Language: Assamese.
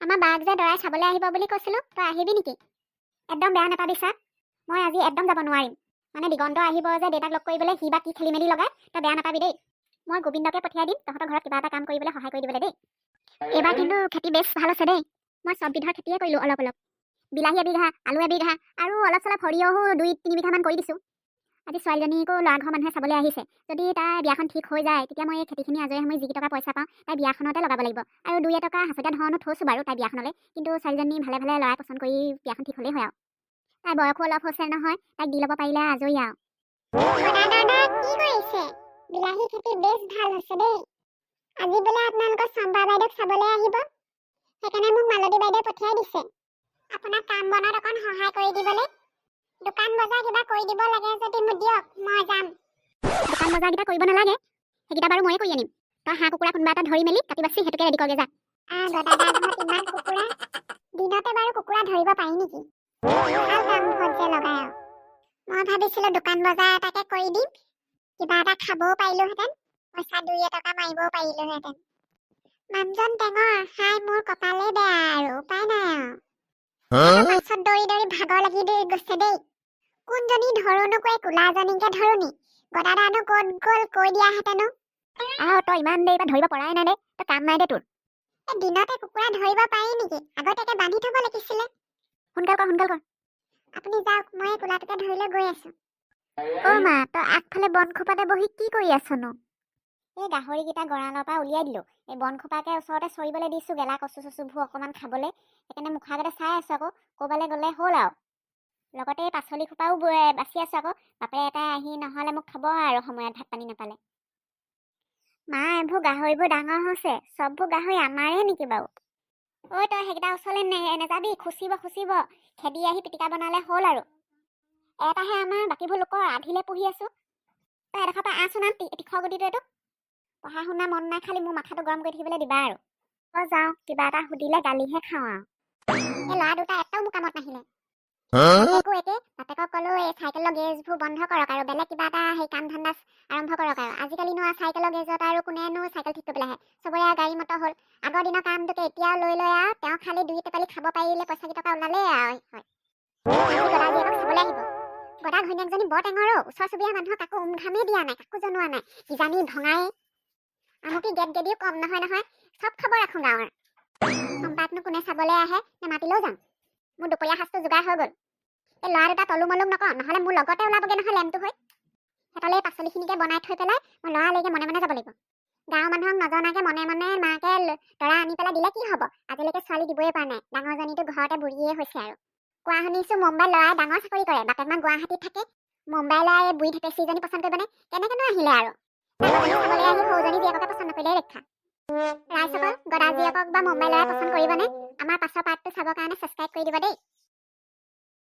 আমাৰ বাক যে দৰাই চাবলৈ আহিব বুলি কৈছিলোঁ তই আহিবি নেকি? একদম বেয়া নাপাবি ছাৰ মই আজি একদম যাব নোৱাৰিম। মানে দিগন্ত আহিব যে দেউতাক লগ কৰিবলৈ সি বা কি খেলি মেলি লগাই তই বেয়া নাপাবি দেই। মই গোবিন্দকে পঠিয়াই দিম তহঁতৰ ঘৰত কিবা এটা কাম কৰিবলৈ সহায় কৰি দিবলৈ দেই। এইবাৰ কিন্তু খেতি বেছ ভাল আছে দেই। মই চব বিধৰ খেতিয়ে কৰিলোঁ অলপ অলপ বিলাহী এবিঘা আলু এবিঘা আৰু অলপ চলপ সৰিয়হো দুই তিনি বিঘামান কৰি দিছোঁ। আজি ছোৱালীজনীকো ল'ৰা ঘৰৰ মানুহে চাবলৈ আহিছে। যদি তাই বিয়াখন ঠিক হৈ যায় তেতিয়া মই এই খেতিখিনি আজৰি সময় যিকেইটকা পইচা পাওঁ তাই বিয়াখনতে লগাব লাগিব। আৰু দুই এটকা হাঁচতীয়া ধৰণো থৈছোঁ বাৰু তাই বিয়াখনলৈ। কিন্তু ছোৱালীজনী ভালে ভালে ল'ৰাই পচন্দ কৰি বিয়াখন ঠিক হ'লেই হয় আৰু। তাই বয়সো অলপ হৈছে নহয় তাইক দি ল'ব পাৰিলে আজৰি আৰু। সেইকাৰণে মোক মালতী বাইদেৱে পঠিয়াই দিছে। আপোনাক কাম বনত অকণ সহায় কৰি দিবলৈ। দোকান বজাৰ কিবা কৰি দিব লাগে যদি মোক দিয়ক মই যাম। দোকান বজাৰকেইটা কৰিব নালাগে সেইকেইটা বাৰু ময়ে কৰি আনিম। তই হাঁহ কুকুৰা কোনোবা এটা ধৰি মেলি কাটি বাচি সেইটোকে ৰেডি কৰগে যা। আহ দাদাৰ ঘৰত ইমান কুকুৰা? দিনতে বাৰু কুকুৰা ধৰিব পাৰি নেকি? ভাল কাম ঘৰত যে লগাই আৰু মই ভাবিছিলো দোকান বজাৰ এটাকে কৰি দিম। কিবা এটা খাবও পাৰিলোহেঁতেন পইচা দুই এটকা মাৰিবও পাৰিলোহেঁতেন। মানুহজন টেঙৰ খাই মোৰ কপালে বেয়া আৰু উপায় নাই আৰু পাছত দৌৰি দৌৰি ভাগৰ লাগি দি গৈছে দেই। কোনজনী ধৰো নকৈ কোলাজনীকে ধৰো নি গদাদানো ক'ত গ'ল কৈ দিয়াহেঁতেনো আৰু তই ইমান দেৰি ধৰিব পৰাই নাই দে তই কাম নাই দে তোৰ। এই দিনতে কুকুৰা ধৰিব পাৰি নেকি? আগতীয়াকে বান্ধি থব লাগিছিলে। সোনকাল কৰ সোনকাল কৰ। আপুনি যাওক মই কোলাটোকে ধৰি লৈ গৈ আছো। অ' মা তই আগফালে বন খোপাতে বহি কি কৰি আছনো? এই গাহৰিকেইটা গঁৰালৰ পৰা উলিয়াই দিলোঁ। এই বন খোপাকে ওচৰতে চৰিবলৈ দিছোঁ গেলা কচু চচুবোৰ অকণমান খাবলৈ। সেইকাৰণে মুখৰ আগতে চাই আছোঁ আকৌ ক'ৰবালৈ গ'লে হ'ল আৰু। লগতে এই পাচলি খোপাও বাচি আছোঁ আকৌ। বাপে এটাই আহি নহ'লে মোক খাব আৰু সময়ত ভাত পানী নাপালে। মা এইবোৰ গাহৰিবোৰ ডাঙৰ হৈছে। চববোৰ গাহৰি আমাৰে নেকি বাৰু? ঐ তই সেইকেইটা ওচৰলৈ নে নেযাবি। খুচিব খুচিব। খেদি আহি পিটিকা বনালে হ'ল আৰু। এটাহে আমাৰ বাকীবোৰ লোকৰ আধিলে পঢ়ি আছোঁ। তই এডোখৰ পৰা আহচোন আন তীখৰ গুটিটো এইটো। পঢ়া শুনা মন নাই খালি মোৰ মাথাটো গৰম কৰি থাকিবলৈ দিবা আৰু। তই যাওঁ কিবা এটা সুধিলে গালিহে খাওঁ আৰু। এই ল'ৰা দুটা এটাও মোৰ কামত নাহিলে। একে গদা ঘৈণীয়েকজনী বৰ টেঙৰ অ' ওচৰ চুবুৰীয়া মানুহক কাকো উমঘামেই দিয়া নাই কাকো জনোৱা নাই। আমুকি গেট গেদিও কম নহয় নহয় চব খবৰ ৰাখোঁ গাঁৱৰ। চম্পাকনো কোনে চাবলৈ আহে নে মাতিলেও যাম? মোৰ দুপৰীয়া সাজটো যোগাৰ হৈ গ'ল। এই ল'ৰা দুটা তলু মলুম নকওঁ নহ'লে মোৰ লগতে ওলাবগৈ নহয় লেমটো হৈ। সিহঁতলৈ এই পাচলিখিনিকে বনাই থৈ পেলাই মই ল'ৰালৈকে মনে মনে যাব লাগিব। গাঁৱৰ মানুহক নজনাকৈ মনে মনে মাকে দৰা আনি পেলাই দিলে কি হ'ব? আজিলৈকে ছোৱালী দিবই পৰা নাই ডাঙৰজনীটো ঘৰতে বুঢ়ীয়ে হৈছে আৰু। কোৱা শুনিছোঁ মুম্বাইত ল'ৰাই ডাঙৰ চাকৰি কৰে বাপেক মাক গুৱাহাটীত থাকে। মুম্বাই ল'ৰাই এই বুঢ়ী ঢেপেচীজনী পচন্দ কৰিবনে? কেনেকেনো আহিলে আৰু? সৰুজনী জীয়েককে পচন্দ নকৰিলে ৰক্ষা। ৰাইজসকল গদা জীয়েকক বা মুম্বাই ল'ৰাই পচন্দ কৰিবনে? আমাৰ পাছৰ পাৰ্টটো চাবৰ কাৰণে ছাবস্ক্ৰাইব কৰি দিব দেই।